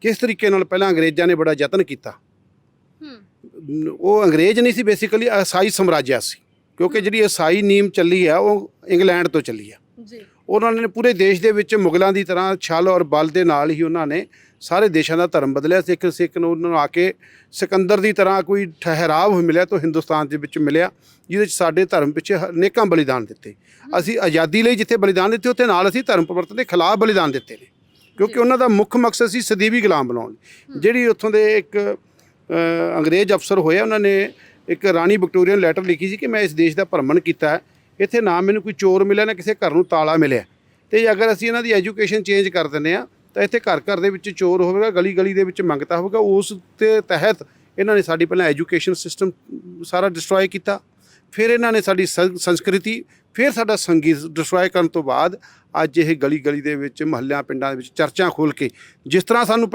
ਕਿਸ ਤਰੀਕੇ ਨਾਲ ਪਹਿਲਾਂ ਅੰਗਰੇਜ਼ਾਂ ਨੇ ਬੜਾ ਯਤਨ ਕੀਤਾ? ਹੂੰ। ਉਹ ਅੰਗਰੇਜ਼ ਨਹੀਂ ਸੀ ਬੇਸਿਕਲੀ ਈਸਾਈ ਸਮਰਾਜਿਆ ਸੀ ਕਿਉਂਕਿ ਜਿਹੜੀ ਈਸਾਈ ਨੀਮ ਚੱਲੀ ਆ ਉਹ ਇੰਗਲੈਂਡ ਤੋਂ ਚੱਲੀ ਆ। ਜੀ। ਉਹਨਾਂ ਨੇ ਪੂਰੇ ਦੇਸ਼ ਦੇ ਵਿੱਚ ਮੁਗਲਾਂ ਦੀ ਤਰ੍ਹਾਂ ਛਲ ਔਰ ਬਲ ਦੇ ਨਾਲ ਹੀ ਉਹਨਾਂ ਨੇ ਸਾਰੇ ਦੇਸ਼ਾਂ ਦਾ ਧਰਮ ਬਦਲਿਆ। ਸਿੱਖ ਸਿੱਖ ਨੂੰ ਉਹਨਾਂ ਨੂੰ ਆ ਕੇ ਸਿਕੰਦਰ ਦੀ ਤਰ੍ਹਾਂ ਕੋਈ ਠਹਿਰਾਵ ਮਿਲਿਆ ਤਾਂ ਹਿੰਦੁਸਤਾਨ ਦੇ ਵਿੱਚ ਮਿਲਿਆ ਜਿਹਦੇ ਵਿੱਚ ਸਾਡੇ ਧਰਮ ਪਿੱਛੇ ਅਨੇਕਾਂ ਬਲੀਦਾਨ ਦਿੱਤੇ। ਅਸੀਂ ਆਜ਼ਾਦੀ ਲਈ ਜਿੱਥੇ ਬਲੀਦਾਨ ਦਿੱਤੇ ਉੱਥੇ ਨਾਲ ਅਸੀਂ ਧਰਮ ਪਰਿਵਰਤਨ ਦੇ ਖਿਲਾਫ ਬਲੀਦਾਨ ਦਿੱਤੇ ਨੇ। ਕਿਉਂਕਿ ਉਹਨਾਂ ਦਾ ਮੁੱਖ ਮਕਸਦ ਸੀ ਸਦੀਵੀ ਗੁਲਾਮ ਬਣਾਉਣ ਜਿਹੜੀ ਉੱਥੋਂ ਦੇ ਇੱਕ ਅੰਗਰੇਜ਼ ਅਫਸਰ ਹੋਇਆ ਉਹਨਾਂ ਨੇ ਇੱਕ ਰਾਣੀ ਵਿਕਟੋਰੀਆ ਨੂੰ ਲੈਟਰ ਲਿਖੀ ਸੀ ਕਿ ਮੈਂ ਇਸ ਦੇਸ਼ ਦਾ ਭਰਮਣ ਕੀਤਾ ਹੈ। ਇੱਥੇ ਨਾ ਮੈਨੂੰ ਕੋਈ ਚੋਰ ਮਿਲਿਆ ਨਾ ਕਿਸੇ ਘਰ ਨੂੰ ਤਾਲਾ ਮਿਲਿਆ। ਤੇ ਅਗਰ ਅਸੀਂ ਇਹਨਾਂ ਦੀ ਐਜੂਕੇਸ਼ਨ ਚੇਂਜ ਕਰ ਦਿੰਦੇ ਆ ਤਾਂ ਇੱਥੇ ਘਰ ਘਰ ਦੇ ਵਿੱਚ ਚੋਰ ਹੋਵੇਗਾ ਗਲੀ ਗਲੀ ਦੇ ਵਿੱਚ ਮੰਗਤਾ ਹੋਵੇਗਾ। ਉਸ ਦੇ ਤਹਿਤ ਇਹਨਾਂ ਨੇ ਸਾਡੀ ਪਹਿਲਾਂ ਐਜੂਕੇਸ਼ਨ ਸਿਸਟਮ ਸਾਰਾ ਡਿਸਟਰੋਏ ਕੀਤਾ। ਫਿਰ ਇਹਨਾਂ ਨੇ ਸਾਡੀ ਸੰਸਕ੍ਰਿਤੀ, ਫਿਰ ਸਾਡਾ ਸੰਗੀਤ ਡਿਸਟਰੋਏ ਕਰਨ ਤੋਂ ਬਾਅਦ ਅੱਜ ਇਹ ਗਲੀ ਗਲੀ ਦੇ ਵਿੱਚ, ਮਹੱਲਿਆਂ, ਪਿੰਡਾਂ ਦੇ ਵਿੱਚ ਚਰਚਾਂ ਖੋਲ ਕੇ ਜਿਸ ਤਰ੍ਹਾਂ ਸਾਨੂੰ ਪਹਿਲਾਂ